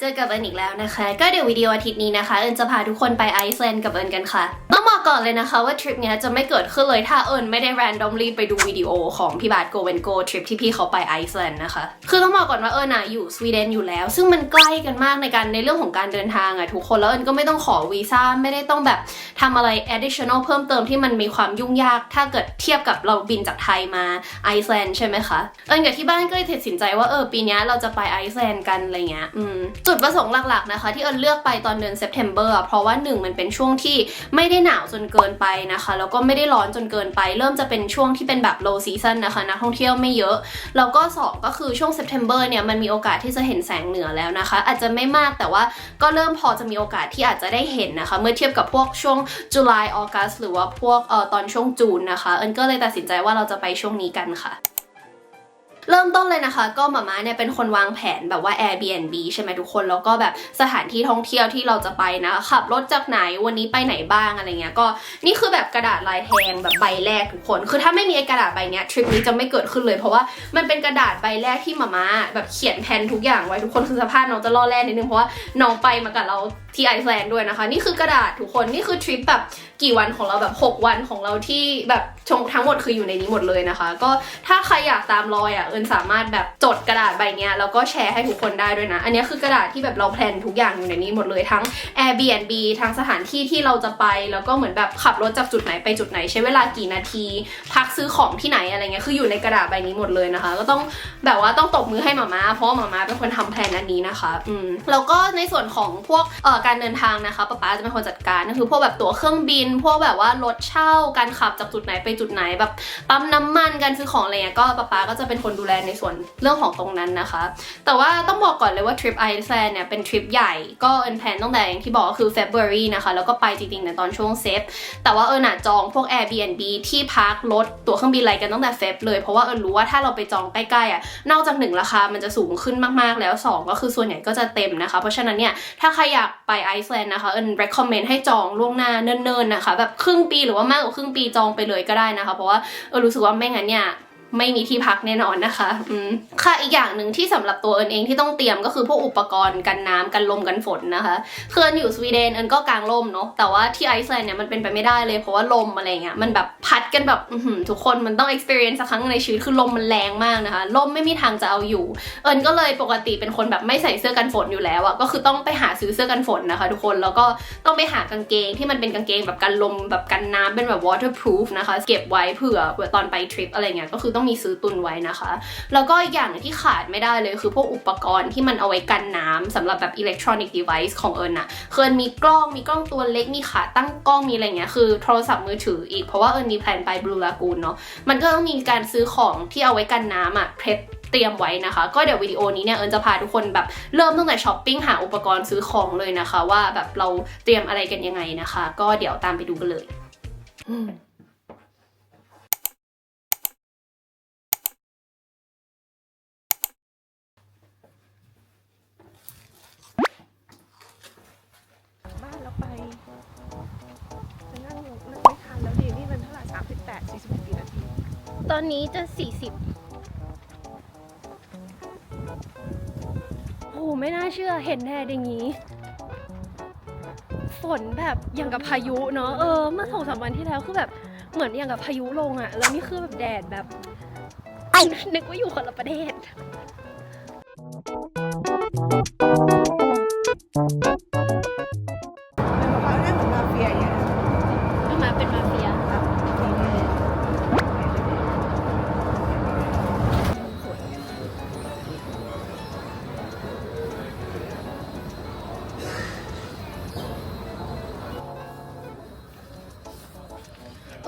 เจอกับเอิญอีกแล้วนะคะ ก็เดี๋ยววิดีโออาทิตย์นี้นะคะ เอิญจะพาทุกคนไปไอซ์แลนด์กับเอิญกันค่ะ ก่อนเลยนะคะว่าทริปเนี้ยจะไม่เกิดขึ้นเลยถ้าเอิญไม่ได้ randomly ไปดูวิดีโอของพี่บาทโกเวนโกทริปที่พี่เขาไปไอซ์แลนด์นะคะ คือต้องบอกก่อนว่าเอิญอะอยู่สวีเดนอยู่แล้ว ซึ่งมันใกล้กันมากในการในเรื่องของการเดินทางอะทุกคนแล้วเอิญก็ไม่ต้องขอวีซ่าไม่ได้ต้องแบบทำอะไร additional เพิ่มเติมที่มันมีความยุ่งยาก ถ้าเกิดเทียบกับเราบินจากไทยมาไอซ์แลนด์ใช่ไหมคะเอิญกับที่บ้านก็เลยตัดสินใจว่าเออปีนี้เราจะไปไอซ์แลนด์กันอะไรเงี้ยอืมจุดประสงค์หลักๆนะคะ ที่เอิญเลือกไปตอนเดือนเซปเทมเบอร์เพราะว่าหนึ่งมันเป็นช่วงที่ไม่ได้หนาวจนนเกินไปนะคะ แล้วก็ไม่ได้ร้อนจนเกินไป เริ่มจะเป็นช่วงที่เป็นแบบ low season นะคะนักท่องเที่ยวไม่เยอะ แล้วก็สองก็คือช่วงเซ ptember เนี่ยมันมีโอกาสที่จะเห็นแสงเหนือแล้วนะคะ อาจจะไม่มากแต่ว่าก็เริ่มพอจะมีโอกาสที่อาจจะได้เห็นนะคะ เมื่อเทียบกับพวกช่วง july august หรือว่าพวกเอ่อตอนช่วงจูนนะคะ เอิญก็เลยตัดสินใจว่าเราจะไปช่วงนี้กันค่ะ เริ่มต้นเลยนะคะ ก็หมาม่าเนี่ยเป็นคนวางแผนแบบว่า Airbnb ใช่ไหมทุกคน แล้วก็แบบสถานที่ท่องเที่ยวที่เราจะไปนะขับรถจากไหนวันนี้ไปไหนบ้างอะไรเงี้ยก็นี่คือแบบกระดาษลายแทงแบบใบแรกทุกคน คือถ้าไม่มีไอ้กระดาษใบเนี้ยทริปนี้จะไม่เกิดขึ้นเลยเพราะว่ามันเป็นกระดาษใบแรกที่หมาม่าแบบเขียนแผนทุกอย่างไว้ทุกคนคือสภาพน้องจะล่อแร่นิดนึงเพราะว่าน้องไปมากับเรา ที่ไอซ์แลนด์ด้วยนะคะ นี่คือกระดาษทุกคนนี่คือทริปแบบกี่วันของเราแบบ 6 วันของเราที่แบบชงทั้งหมดคืออยู่ในนี้หมดเลยนะคะ ก็ถ้าใครอยากตามรอยอะเอิญสามารถแบบจดกระดาษใบเนี้ยแล้วก็แชร์ให้ทุกคนได้ด้วยนะ อันนี้คือกระดาษที่แบบเราแพลนทุกอย่างอยู่ในนี้หมดเลยทั้ง Airbnb ทั้งสถานที่ที่เราจะไป แล้วก็เหมือนแบบขับรถจากจุดไหนไปจุดไหนใช้เวลากี่นาที พักซื้อของที่ไหนอะไรเงี้ยคืออยู่ในกระดาษใบนี้หมดเลยนะคะ ก็ต้องแบบว่าต้องตบมือให้หมาม่าเพราะว่าหมาม่าเป็นคนทำแพลนอันนี้นะคะ อืมแล้วก็ในส่วนของพวกเอ่อกการเดินทางนะคะป๊าป๊าจะเป็นคนจัดการก็คือพวกแบบตั๋วเครื่องบิน พวกแบบว่ารถเช่าการขับจากจุดไหนไปจุดไหนแบบปั๊มน้ำมันการซื้อของอะไรเงี้ยก็ป๊าป๊าก็จะเป็นคนดูแลในส่วนเรื่องของตรงนั้นนะคะ แต่ว่าต้องบอกก่อนเลยว่าทริปไอซ์แลนด์เนี่ยเป็นทริปใหญ่ก็เอินแพนตั้งแต่อย่างที่บอกก็คือ February นะคะแล้วก็ไปจริงๆในตอนช่วงเซฟแต่ว่าเอิญอะจองพวก Airbnb ที่พักรถตั๋วเครื่องบินอะไรกันตั้งแต่เฟบเลยเพราะว่าเอิญรู้ว่าถ้าเราไปจองใกล้ๆอะนอกจากหนึ่งราคามันจะสูงขึ้นมากๆแล้วสองก็คือส่วนใหญ่ก็จะเต็มนะคะ เพราะฉะนั้นเนี่ยถ้าใครอยากไปไอซ์แลนด์นะคะเอิญ recommend ให้จองล่วงหน้าเนิ่นๆนะคะแบบครึ่งปีหรือว่ามากกว่าครึ่งปีจองไปเลยก็ได้นะคะ เพราะว่าเออรู้สึกว่าไม่งั้นเนี่ย ไม่มีที่พักแน่นอนนะคะ อืม ค่ะ อีกอย่างหนึ่งที่สำหรับตัวเอิญเองที่ต้องเตรียมก็คือพวกอุปกรณ์กันน้ำกันลมกันฝนนะคะคือเอิญอยู่สวีเดนเอิญก็กางร่มเนาะ แต่ว่าที่ไอซ์แลนด์เนี่ยมันเป็นไปไม่ได้เลยเพราะว่าลมอะไรเงี้ยมันแบบพัดกันแบบทุกคนมันต้อง experience สักครั้งในชีวิตคือลมมันแรงมากนะคะ ลมไม่มีทางจะเอาอยู่ เอิญก็เลยปกติเป็นคนแบบไม่ใส่เสื้อกันฝนอยู่แล้วอะก็คือต้องไปหาซื้อเสื้อกันฝนนะคะ ทุกคน แล้วก็ต้องไปหากางเกงที่มันเป็นกางเกงแบบกันลมแบบกันน้ำเป็นแบบ waterproof นะคะ เก็บไว้เผื่อเผื่อตอนไปทริปอะไรเงี้ยก็คือต้องมีซื้อตุนไว้นะคะ แล้วก็อีกอย่างที่ขาดไม่ได้เลยคือพวกอุปกรณ์ที่มันเอาไว้กันน้ำสำหรับแบบ electronic device ของเอิญอะเอิญมีกล้องมีกล้องตัวเล็กมีขาตั้งกล้องมีอะไรเงี้ยคือโทรศัพท์มือถืออีกเพราะว่าเอิญมีแพลนไป Blue Lagoon เนาะมันก็ต้องมีการซื้อของที่เอาไว้กันน้ำอะเพรเตรียมไว้นะคะ ก็เดี๋ยววิดีโอนี้เนี่ยเอิญจะพาทุกคนแบบเริ่มตั้งแต่ช้อปปิ้งหาอุปกรณ์ซื้อของเลยนะคะ ว่าแบบเราเตรียมอะไรกันยังไงนะคะ ก็เดี๋ยวตามไปดูกันเลย อืม 40กี่นาทีตอนนี้จะสี่สิบโอ้โหไม่น่าเชื่อเห็นแดดอย่างนี้ ฝนแบบอย่างกับพายุเนาะเออเมื่อสองสามวันที่แล้วคือแบบเหมือนอย่างกับพายุลงอะแล้วนี่คือแบบแดดแบบนึกว่าอยู่คนละประเทศ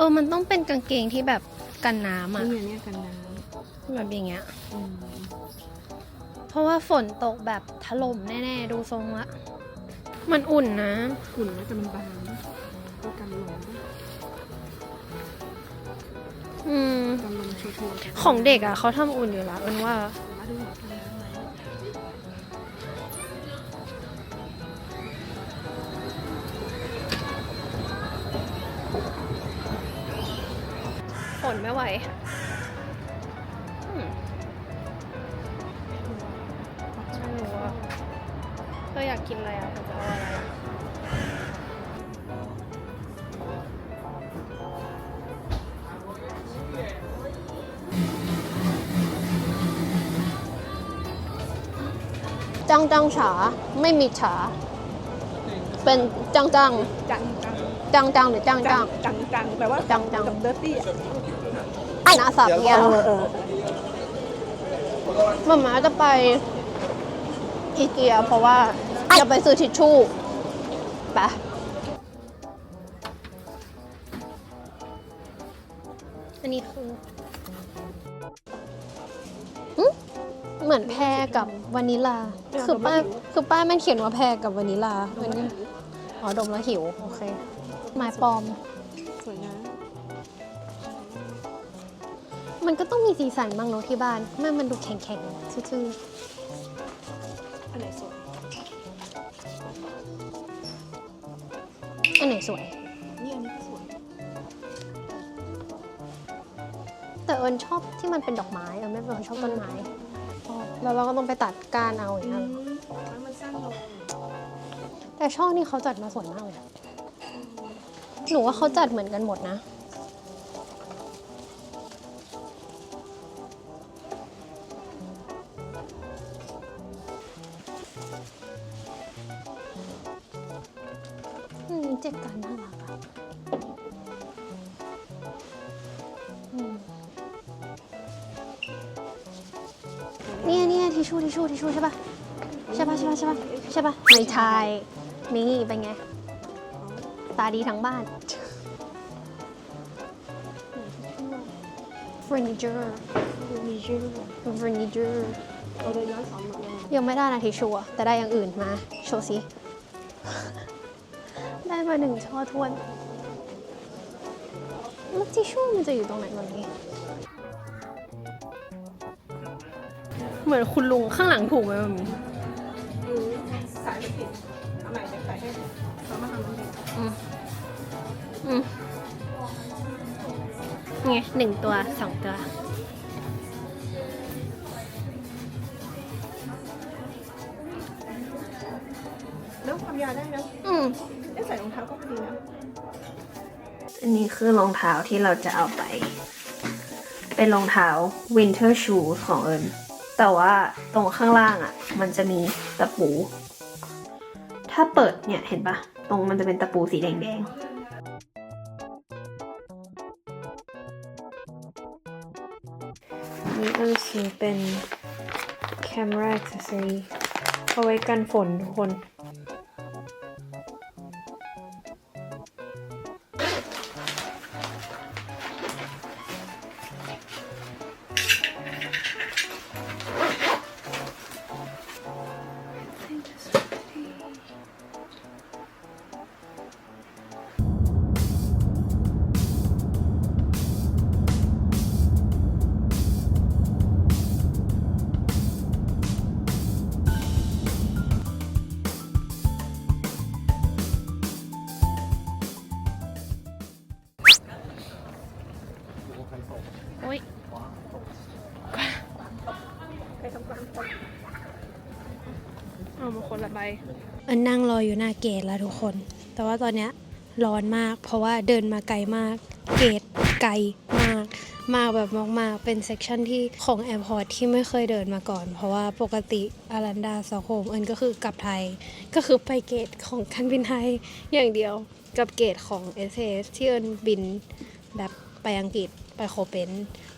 ออมันต้องเป็นกางเกงที่แบบกันน้ำอะนี่เนี่ยกันน้แบบอย่างเงี้ยำอืมเพราะว่าฝนตกแบบถล่มแน่ๆ ดูทรงละ มันอุ่นนะฝุ่นนะแต่มันบางนะก็กันลมด้วยอืม กันลมชัวร์ๆของเด็กอะเขาทำอุ่นอยู่แล้วเอินว่า มาดูหน่อยกัน น้ำไหมฝนไม่ไหวอืมไม่รู้อะออยากกินอะไรอะเธอจะเอาอะไรจังจังฉาไม่มีฉา เป็นจังจังจังจังจังจังหรือจังจังจังจังแปลว่าจังจังกับเดอร์ตี้ อะนาสับเนี่ยเหรอเออมาม่าจะไปอีเกียเพราะว่าจะไปซื้อทิชชู่ไปะอันนี้คือหึเหมือนแพรกับวานิลา คือป้ายคือป้ายมันเขียนว่าแพรกับวานิลามันก็อ๋อดมแล้วหิว โอเคไม้ปลอม สวยนะมัันก็ต้องมีสีสันบ้างเนาะที่บ้านไม่มันดูแข็งๆทื่ออันไหนสวย ๆอันไหนสวย นี่อันนี้ก็สวย แต่เอิญชอบที่มันเป็นดอกไม้เอิญไม่เป็นคนชอบต้นไม้อ๋อแล้วเราก็ต้องไปตัดก้านเอาอย่างเงี้ยแล้วมันสั้นลงแต่ช่องนี่เขาจัดมาสวยมากเลยอะหนูว่าเขาจัดเหมือนกันหมดนะ เจ็ดการน่ารักอะอืมเนี่ยเนี่ยทิชชู่ทิชชู่ทิชชู่ใช่ปะใช่ปะใช่ปะใช่ปะใช่ปะไม่ใช่นี่เป็นไง ตาดีทั้งบ้าน furniture มีชื่อ furniture เราเลยย้อนสอนมาเลยยังไม่ได้นะทิชชู่อะแต่ได้อย่างอื่นมา โชว์สิได้ มาหนึ่งช่อทวนแล้วทิชชู่มันจะอยู่ตรงไหนแบบนี้ เหมือนคุณลุงข้างหลังถูกไหมแบบนี้สายไม่ติดเอาใหม่เดี๋ยวใส่ให้เรามาทำตรงนี้อืมอืมไงหนึ่งตัวสองตัว อันนี้คือรองเท้าที่เราจะเอาไป เป็นรองเท้า winter shoes ของเอิญแต่ว่าตรงข้างล่างอะ่ะ มันจะมีตะปู ถ้าเปิดเนี่ยเห็นปะตรงมันจะเป็นตะปูสีแดงๆนี่เอิญซื้อเป็น camera accessory เอาไว้กันฝนทุกคนันนั่งรออยู่หน้าเกตแล้วทุกคน แต่ว่าตอนเนี้ยร้อนมาก เพราะว่าเดินมาไกลมาก เกตไกลมาก มากแบบมากๆ เป็นเซกชันที่ของแอร์พอร์ตที่ไม่เคยเดินมาก่อน เพราะว่าปกติอารันดาสโคมเอินก็คือกลับไทย ก็คือไปเกตของการบินไทยอย่างเดียว กับเกตของ s อ s ที่เอินบินแบบไปอังกฤษไปโคเปน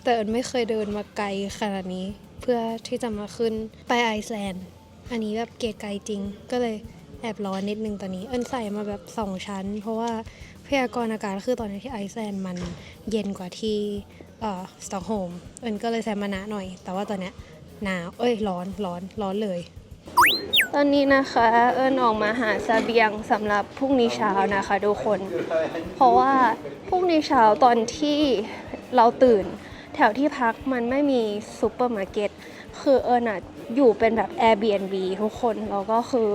แต่เอินไม่เคยเดินมาไกลขนาดนี้ เพื่อที่จะมาขึ้นไปไอซ์แลนด์ อันนี้แบบเกรดไกลจริง ก็เลย แอบร้อนนิดนึงตอนนี้ เอินใส่มาแบบสองชั้น เพราะว่าพยากรณ์อากาศคือตอนนี้ที่ไอซ์แลนด์มันเย็นกว่าที่เอ่อสตอกโฮล์มเอินก็เลยใส่มาหนาหน่อย แต่ว่าตอนนี้หนาวเอ้ยร้อนร้อนร้อนเลย ตอนนี้นะคะ เอิญออกมาหาเสบียงสำหรับพรุ่งนี้เช้านะคะทุกคน เพราะว่าพรุ่งนี้เช้าตอนที่เราตื่น แถวที่พักมันไม่มีซูเปอร์มาร์เก็ตคือเอิญอะอยู่เป็นแบบ Airbnb ทุกคนแล้วก็คือ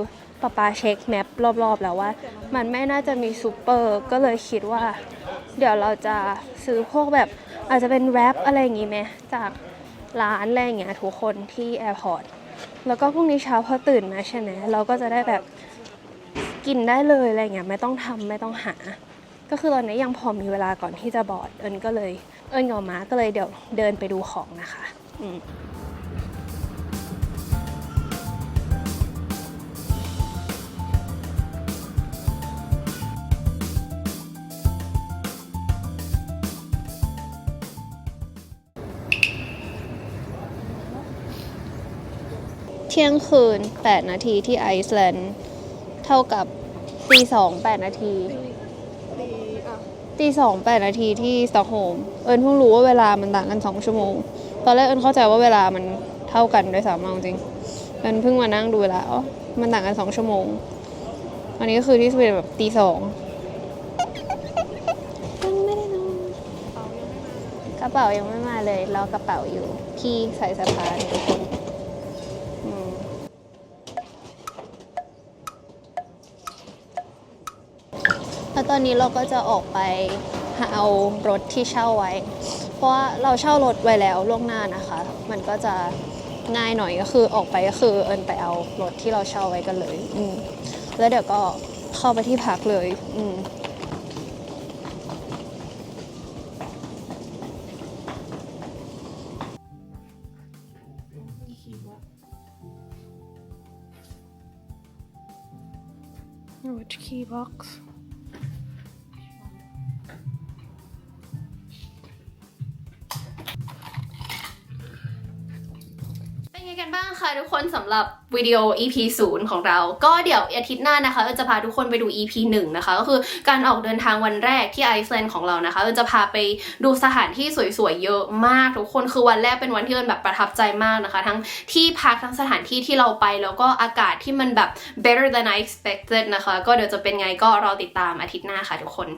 ป้าปาเช็คแมปรอบๆ แล้วว่า มันไม่น่าจะมีซูเปอร์ก็เลยคิดว่า เดี๋ยวเราจะซื้อพวกแบบอาจจะเป็นแรปอะไรอย่างงี้ไหมจากร้านอะไรอย่างเงี้ยทุกคนที่แอร์พอร์ตแล้วก็พรุ่งนี้เช้าพอตื่นมาใช่ไหมเราก็จะได้แบบกินได้เลยอะไรเงี้ยไม่ต้องทำไม่ต้องหา ก็คือตอนนี้ยังพอมีเวลาก่อนที่จะบอดเอิญก็เลย เอิญกับมาก็เลยเดี๋ยวเดินไปดูของนะคะ อืม ที่ยงคืน 8 นาทีที่ไอซ์แลนด์ เท่ากับตีสองแปดนาทีตีอะตีสองแปดนาทีที่สต็อกโฮล์มเอิญเพิ่งรู้ว่าเวลามันต่างกันสองชั่วโมง ตอนแรกเอิญเข้าใจว่าเวลามันเท่ากันด้วยซ้ำเอาจริงเอิญเพิ่งมานั่งดูเวลาอ๋อมันต่างกันสองชั่วโมง อันนี้ก็คือที่สวีเดนแบบตีสองยังไม่ได้นอนกระเป๋ายังไม่มาเลยรอกระเป๋าอยู่ที่ใส่สะพายทุกคน แล้วตอนนี้เราก็จะออกไปหาเอารถที่เช่าไว้ เพราะว่าเราเช่ารถไว้แล้วล่วงหน้านะคะ มันก็จะง่ายหน่อยก็คือออกไปก็คือเอินไปเอารถที่เราเช่าไว้กันเลย อืมแล้วเดี๋ยวก็เข้าไปที่พักเลย อืม Which key box? เป็นไงกัน บ้างคะทุกคนสำหรับวิดีโอ EP 0 ของเรา ก็เดี๋ยวอาทิตย์หน้านะคะเอิญจะพาทุกคนไปดู EP 1 นะคะ ก็คือการออกเดินทางวันแรกที่ไอซ์แลนด์ของเรานะคะเอิญจะพาไปดูสถานที่สวยๆ เยอะมากทุกคนคือวันแรกเป็นวันที่เอิญแบบประทับใจมากนะคะ ทั้งที่พักทั้งสถานที่ที่เราไป แล้วก็อากาศที่มันแบบ better than I expected นะคะ ก็เดี๋ยวจะเป็นไงก็รอติดตามอาทิตย์หน้าค่ะทุกคน